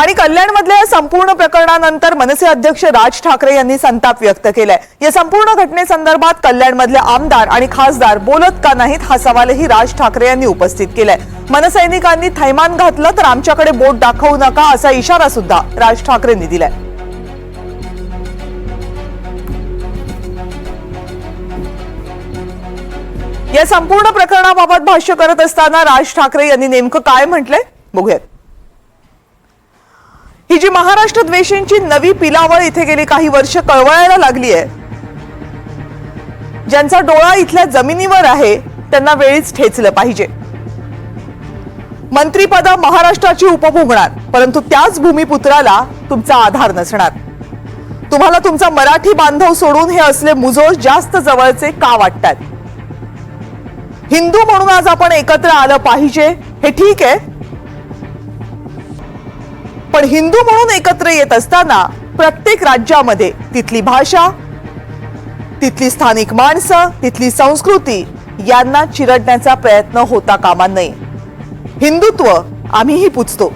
आणि कल्याणमधल्या या संपूर्ण प्रकरणानंतर मनसे अध्यक्ष राज ठाकरे यांनी संताप व्यक्त केलाय. या संपूर्ण घटनेसंदर्भात कल्याणमधले आमदार आणि खासदार बोलत का नाहीत हा सवालही राज ठाकरे यांनी उपस्थित केलाय. मनसैनिकांनी थैमान घातलं तर आमच्याकडे बोट दाखवू नका असा इशारा सुद्धा राज ठाकरेंनी दिलाय. या संपूर्ण प्रकरणाबाबत भाष्य करत असताना राज ठाकरे यांनी नेमकं काय म्हटलंय? बघूयात. ही जी महाराष्ट्र द्वेषींची नवी पिलावळ इथे गेली काही वर्ष कळवळायला लागली आहे ज्यांचा डोळा इथल्या जमिनीवर आहे त्यांना वेळीच ठेचलं पाहिजे. मंत्रीपद महाराष्ट्राची उपभोगणार परंतु त्याच भूमिपुत्राला तुमचा आधार नसणार. तुम्हाला तुमचा मराठी बांधव सोडून हे असले मुजोळ जास्त जवळचे का वाटतात? हिंदू म्हणून आज आपण एकत्र आलं पाहिजे हे ठीक आहे पण हिंदू म्हणून एकत्र येत असताना प्रत्येक राज्यामध्ये तिथली भाषा तिथली स्थानिक माणसं तिथली संस्कृती यांना चिरडण्याचा प्रयत्न होता कामा नये. हिंदुत्व आम्हीही पुजतो.